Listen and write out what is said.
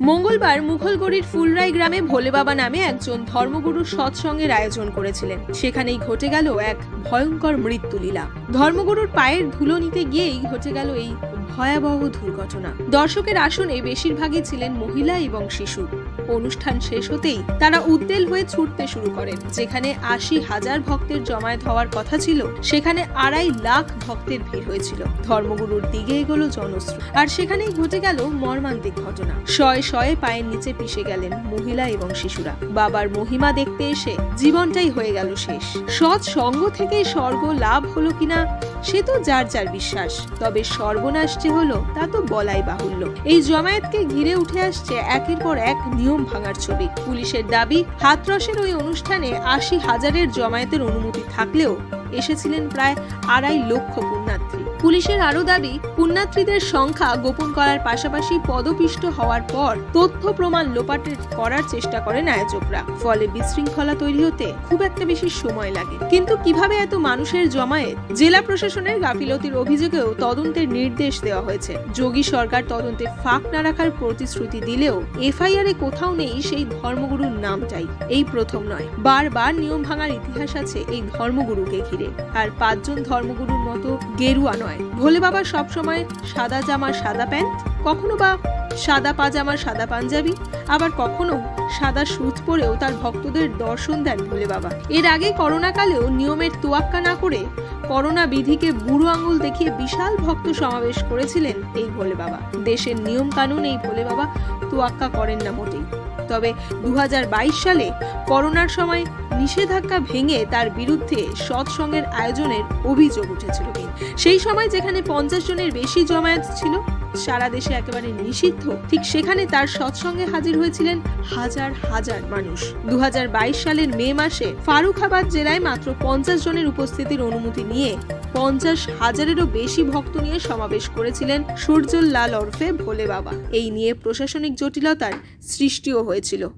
মঙ্গলবার মুঘলগড়ির ফুলরাই গ্রামে ভোলে বাবা নামে একজন ধর্মগুরু সৎসঙ্গের আয়োজন করেছিলেন। সেখানেই ঘটে গেল এক ভয়ঙ্কর মৃত্যুলীলা। ধর্মগুরুর পায়ের ধুলো নিতে গিয়েই ঘটে গেল এই ভয়াবহ দুর্ঘটনা। দর্শকের আসনে বেশিরভাগই ছিলেন মহিলা এবং শিশু। অনুষ্ঠান শেষ হতেই তারা উদ্বেল হয়ে ছুটতে শুরু করেন। যেখানে আশি হাজার ভক্তের জমায়েত হওয়ার কথা ছিল, সেখানে আড়াই লাখ ভক্তের ভিড় হয়েছিল। ধর্মগুরুর দিকে এগোলো জনশ্রু। আর সেখানেই ঘটে গেল মর্মান্তিক ঘটনা। শয়ে শয়ে পায়ের নিচে পিষে গেলেন মহিলা এবং শিশুরা। বাবার মহিমা দেখতে এসে জীবনটাই হয়ে গেল শেষ। সৎ সঙ্গ থেকে স্বর্গ লাভ হলো কিনা সে তো যার যার বিশ্বাস। তবে সর্বনাশ যে হলো, তা তো বলাই বাহুল্য। এই জমায়েতকে ঘিরে উঠে আসছে একের পর এক নিয়ম ভাঙার ছবি। পুলিশের দাবি, হাতরসের ওই অনুষ্ঠানে আশি হাজারের জমায়েতের অনুমতি থাকলেও এসেছিলেন প্রায় আড়াই লক্ষ পুণ্যার্থী পুলিশের আরও দাবি, পুণ্যার্থীদের সংখ্যা গোপন করার পাশাপাশি পদপিষ্ট হওয়ার পর তথ্য প্রমাণ লোপাটের করার চেষ্টা করেন আয়োজকরা ফলে বিশৃঙ্খলা তৈরি হতে খুব একটা বেশি সময় লাগে। কিন্তু কীভাবে এত মানুষের জমায়েত? জেলা প্রশাসনের গাফিলতির অভিযোগেও তদন্তের নির্দেশ দেওয়া হয়েছে। যোগী সরকার তদন্তে ফাঁক না রাখার প্রতিশ্রুতি দিলেও এফআইআরে কোথাও নেই সেই ধর্মগুরুর নামটাই। এই প্রথম নয়। বারবার নিয়ম ভাঙার ইতিহাস আছে এই ধর্মগুরুকে ঘিরে। আর পাঁচজন ধর্মগুরুর মতো গেরুয়া নয়। ভোলে বাবা সবসময় সাদা জামা সাদা প্যান্ট, কখনো বা সাদা পাজামা সাদা পাঞ্জাবি, আবার কখনো সাদা সুত পরেও তার ভক্তদের দর্শন দেন ভোলে বাবা। এর আগে করোনাকালেও নিয়মের তোয়াক্কা না করে করোনা বিধিকে বুড়ো আঙুল দেখিয়ে বিশাল ভক্ত সমাবেশ করেছিলেন এই ভোলে বাবা। দেশের নিয়ম কানুন এই ভোলে বাবা তোয়াক্কা করেন না মোটেই। তবে দু হাজার বাইশ সালে করোনার সময় নিষেধাজ্ঞা ভেঙে তার বিরুদ্ধে সৎসঙ্গের আয়োজনের অভিযোগ উঠেছিল। সেই সময় যেখানে পঞ্চাশ জনের বেশি জমায়েত ছিল সারা দেশে একেবারে নিষিদ্ধ। ঠিক সেখানে তার সৎসঙ্গে হাজির হয়েছিলেন হাজার হাজার মানুষ। দু হাজার বাইশ সালের মে মাসে ফারুখাবাদ জেলায় মাত্র পঞ্চাশ জনের উপস্থিতির অনুমতি নিয়ে পঞ্চাশ হাজারেরও বেশি ভক্ত নিয়ে সমাবেশ করেছিলেন সূর্যল লাল ওরফে ভোলে বাবা। এই নিয়ে প্রশাসনিক জটিলতার সৃষ্টিও হয়েছিল।